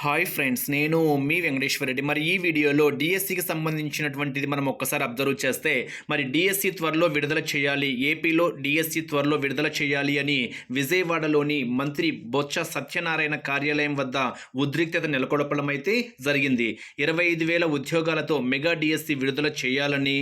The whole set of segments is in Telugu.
హాయ్ ఫ్రెండ్స్ నేను మీ వెంకటేశ్వర రెడ్డి. మరి ఈ వీడియోలో డిఎస్సికి సంబంధించినటువంటిది మనం ఒక్కసారి అబ్జర్వ్ చేస్తే మరి డిఎస్సి త్వరలో విడుదల చేయాలి ఏపీలో డిఎస్సి త్వరలో విడుదల చేయాలి అని విజయవాడలోని మంత్రి బొత్స సత్యనారాయణ కార్యాలయం వద్ద ఉద్రిక్తత నెలకొల్పడం అయితే జరిగింది. ఇరవై ఐదు వేల ఉద్యోగాలతో మెగా డిఎస్సి విడుదల చేయాలని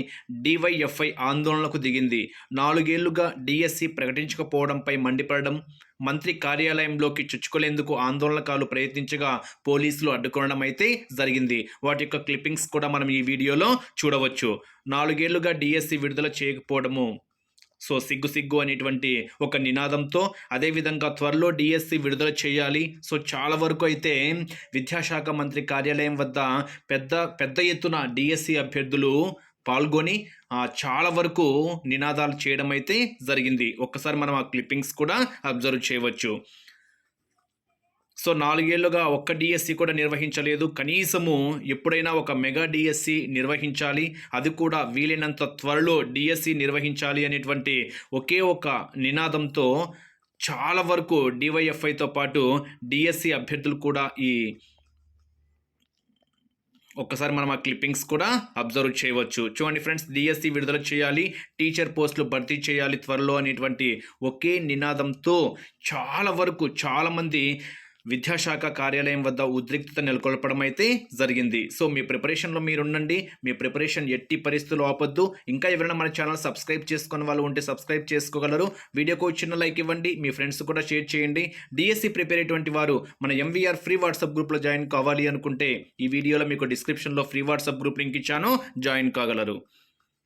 డివైఎఫ్ఐ ఆందోళనకు దిగింది. నాలుగేళ్ళుగా డిఎస్సి ప్రకటించకపోవడంపై మండిపడడం మంత్రి కార్యాలయంలోకి చుచ్చుకునేందుకు ఆందోళనకాలు ప్రయత్నించగా పోలీసులు అడ్డుకోవడం అయితే జరిగింది. వాటి యొక్క క్లిప్పింగ్స్ కూడా మనం ఈ వీడియోలో చూడవచ్చు. నాలుగేళ్ళుగా డిఎస్సి విడుదల చేయకపోవడము సో సిగ్గు సిగ్గు అనేటువంటి ఒక నినాదంతో అదేవిధంగా త్వరలో డిఎస్సి విడుదల చేయాలి. సో చాలా వరకు అయితే విద్యాశాఖ మంత్రి కార్యాలయం వద్ద పెద్ద పెద్ద ఎత్తున డిఎస్సి అభ్యర్థులు పాల్గొని చాలా వరకు నినాదాలు చేయడం అయితే జరిగింది. ఒక్కసారి మనం ఆ క్లిప్పింగ్స్ కూడా అబ్జర్వ్ చేయవచ్చు. సో నాలుగేళ్ళుగా ఒక్క డిఎస్సి కూడా నిర్వహించలేదు. కనీసము ఎప్పుడైనా ఒక మెగా డిఎస్సి నిర్వహించాలి. అది కూడా వీలైనంత త్వరలో డిఎస్సి నిర్వహించాలి అనేటువంటి ఒకే ఒక నినాదంతో చాలా వరకు డివైఎఫ్ఐతో పాటు డిఎస్సి అభ్యర్థులు కూడా ఈ ఒక్కసారి మనం ఆ క్లిప్పింగ్స్ కూడా అబ్జర్వ్ చేయవచ్చు. చూడండి ఫ్రెండ్స్ డిఎస్సి విడుదల చేయాలి. టీచర్ పోస్టులు భర్తీ చేయాలి త్వరలో అనేటువంటి ఒకే నినాదంతో చాలా వరకు చాలామంది విద్యాశాఖ కార్యాలయం వద్ద ఉద్రిక్తత నెలకొల్పడం అయితే జరిగింది. సో మీ ప్రిపరేషన్లో మీరు ఉండండి మీ ప్రిపరేషన్ ఎట్టి పరిస్థితులు ఆపొద్దు. ఇంకా ఎవరైనా మన ఛానల్ సబ్స్క్రైబ్ చేసుకున్న వాళ్ళు ఉంటే సబ్స్క్రైబ్ చేసుకోగలరు. వీడియోకు చిన్న లైక్ ఇవ్వండి. మీ ఫ్రెండ్స్ కూడా షేర్ చేయండి. డిఎస్సి ప్రిపేర్ అయ్యేటువంటి వారు మన ఎంవీఆర్ ఫ్రీ వాట్సాప్ గ్రూప్లో జాయిన్ కావాలి అనుకుంటే ఈ వీడియోలో మీకు డిస్క్రిప్షన్లో ఫ్రీ వాట్సాప్ గ్రూప్ లింక్ ఇచ్చాను. జాయిన్ కాగలరు.